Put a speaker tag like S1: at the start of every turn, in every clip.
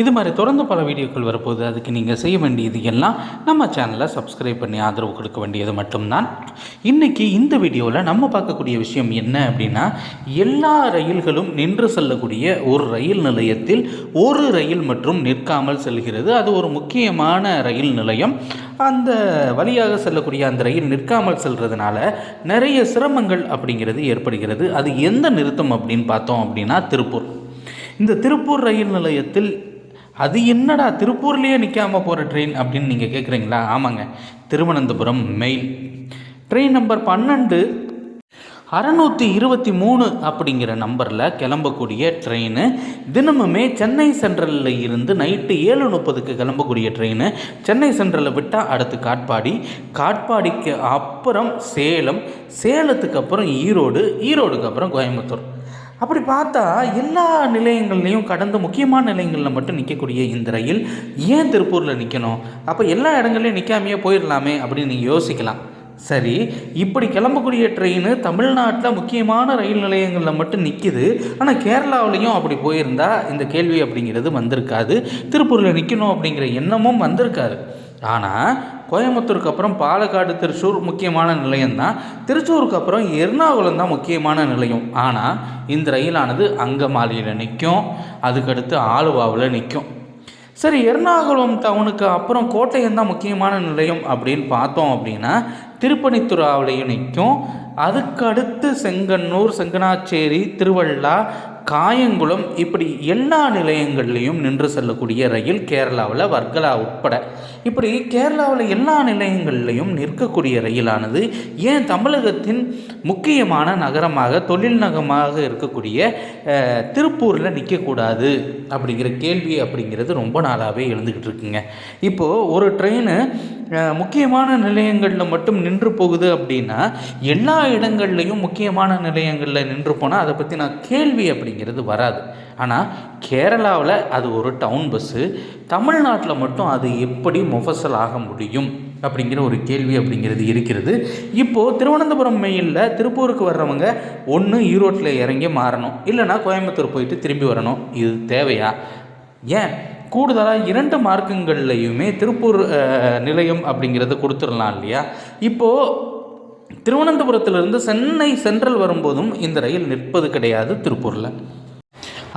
S1: இது மாதிரி தொடர்ந்து பல வீடியோக்கள் வரப்போகுது. அதுக்கு நீங்கள் செய்ய வேண்டியது எல்லாம் நம்ம சேனலை சப்ஸ்கிரைப் பண்ணி ஆதரவு கொடுக்க வேண்டியது மட்டும்தான். இன்றைக்கி இந்த வீடியோவில் நம்ம பார்க்கக்கூடிய விஷயம் என்ன அப்படின்னா எல்லா ரயில்களும் நின்று செல்லக்கூடிய ஒரு ரயில் நிலையத்தில் ஒரு ரயில் மற்றும் நிற்காமல் செல்கிறது. அது ஒரு முக்கியமான ரயில் நிலையம். அந்த வழியாக செல்லக்கூடிய அந்த ரயில் நிற்காமல் செல்கிறதுனால நிறைய சிரமங்கள் அப்படிங்கிறது ஏற்படுகிறது. அது எந்த நிறுத்தம் அப்படின்னு பார்த்தோம் அப்படின்னா திருப்பூர். இந்த திருப்பூர் ரயில் நிலையத்தில் அது என்னடா திருப்பூர்லேயே நிற்காம போகிற ட்ரெயின் அப்படின்னு நீங்கள் கேட்குறீங்களா ஆமாங்க. திருவனந்தபுரம் மெயில் ட்ரெயின் நம்பர் பன்னெண்டு. அறநூற்றி இருபத்தி மூணு அப்படிங்கிற நம்பரில் கிளம்பக்கூடிய ட்ரெயின் தினமுமே சென்னை சென்ட்ரலில் இருந்து நைட்டு ஏழு முப்பதுக்கு கிளம்பக்கூடிய ட்ரெயின் சென்னை சென்ட்ரலில் விட்டால் அடுத்து காட்பாடி. காட்பாடிக்கு அப்புறம் சேலம். சேலத்துக்கு அப்புறம் ஈரோடு. ஈரோடுக்கு அப்புறம் கோயம்புத்தூர். அப்படி பார்த்தா எல்லா நிலையங்கள்லையும் கடந்த முக்கியமான நிலையங்களில் மட்டும் நிற்கக்கூடிய இந்த ரயில் ஏன் திருப்பூரில் நிற்கணும் அப்போ எல்லா இடங்கள்லையும் நிற்காமையே போயிடலாமே அப்படின்னு நீங்கள் யோசிக்கலாம். சரி இப்படி கிளம்பக்கூடிய ட்ரெயின் தமிழ்நாட்டில் முக்கியமான ரயில் நிலையங்களில் மட்டும் நிற்கிது ஆனால் கேரளாவிலையும் அப்படி போயிருந்தால் இந்த கேள்வி அப்படிங்கிறது வந்திருக்காது. திருப்பூரில் நிற்கணும் அப்படிங்கிற எண்ணமும் வந்திருக்காது. ஆனால் கோயம்புத்தூருக்கு அப்புறம் பாலக்காடு திருச்சூர் முக்கியமான நிலையம் தான் திருச்சூருக்கு அப்புறம் எர்ணாகுளம் தான் முக்கியமான நிலையம். ஆனால் இந்த ரயிலானது அங்கமாலியில் நிற்கும் அதுக்கடுத்து ஆலுவாவில் நிற்கும் சரி எர்ணாகுளம் டவுனுக்கு அப்புறம் கோட்டையம் தான் முக்கியமான நிலையம் அப்படின்னு பார்த்தோம் அப்படின்னா திருப்பணித்துறாவிலையும் நிற்கும் அதுக்கடுத்து செங்கன்னூர் செங்கனாச்சேரி திருவள்ளா காயங்குளம் இப்படி எல்லா நிலையங்கள்லேயும் நின்று செல்லக்கூடிய ரயில் கேரளாவில் வர்கலா உட்பட. இப்படி கேரளாவில் எல்லா நிலையங்கள்லேயும் நிற்கக்கூடிய ரயிலானது ஏன் தமிழகத்தின் முக்கியமான நகரமாக தொழில் நகரமாக இருக்கக்கூடிய திருப்பூரில் நிற்கக்கூடாது அப்படிங்கிற கேள்வி அப்படிங்கிறது ரொம்ப நாளாகவே எழுந்துக்கிட்டு இருக்குங்க. இப்போது ஒரு ட்ரெயின் முக்கியமான நிலையங்களில் மட்டும் நின்று போகுது அப்படின்னா எல்லா இடங்கள்லையும் முக்கியமான நிலையங்களில் நின்று போனால் அதை பற்றி நான் கேள்வி அப்படி அப்படிங்கிறது வராது. ஆனால் கேரளாவில் அது ஒரு டவுன் பஸ்ஸு தமிழ்நாட்டில் மட்டும் அது எப்படி முஃபசல் ஆக முடியும் அப்படிங்கிற ஒரு கேள்வி அப்படிங்கிறது இருக்கிறது. இப்போது திருவனந்தபுரம் மெயிலில் திருப்பூருக்கு வர்றவங்க ஒன்று ஈரோட்டில் இறங்கி மாறணும். இல்லைனா கோயம்புத்தூர் போயிட்டு திரும்பி வரணும். இது தேவையா? ஏன்? கூடுதலாக இரண்டு மார்க்கங்கள்லையுமே திருப்பூர் நிலையம் அப்படிங்கிறத கொடுத்துடலாம் இல்லையா? இப்போது திருவனந்தபுரத்திலிருந்து சென்னை சென்ட்ரல் வரும்போதும் இந்த ரயில் நிற்பது கிடையாது திருப்பூரில்.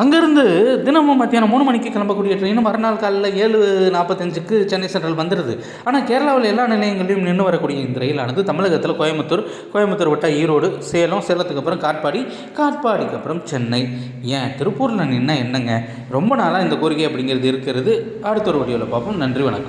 S1: அங்கேருந்து தினமும் மத்தியானம் மூணு மணிக்கு கிளம்பக்கூடிய ட்ரெயின் மறுநாள் காலையில் ஏழு நாற்பத்தஞ்சுக்கு சென்னை சென்ட்ரல் வந்துடுது ஆனால் கேரளாவில் எல்லா நிலையங்களையும் நின்று வரக்கூடிய இந்த ரயிலானது தமிழகத்தில் கோயம்புத்தூர் கோயம்புத்தூர் விட்டால் ஈரோடு சேலம் சேலத்துக்கு அப்புறம் காட்பாடி காட்பாடிக்கு அப்புறம் சென்னை. ஏன்? திருப்பூரில் நின்னால் என்னங்க? ரொம்ப நாளாக இந்த கோரிக்கை அப்படிங்கிறது இருக்கிறது. அடுத்த ஒரு வீடியோவில் பார்ப்போம். நன்றி வணக்கம்.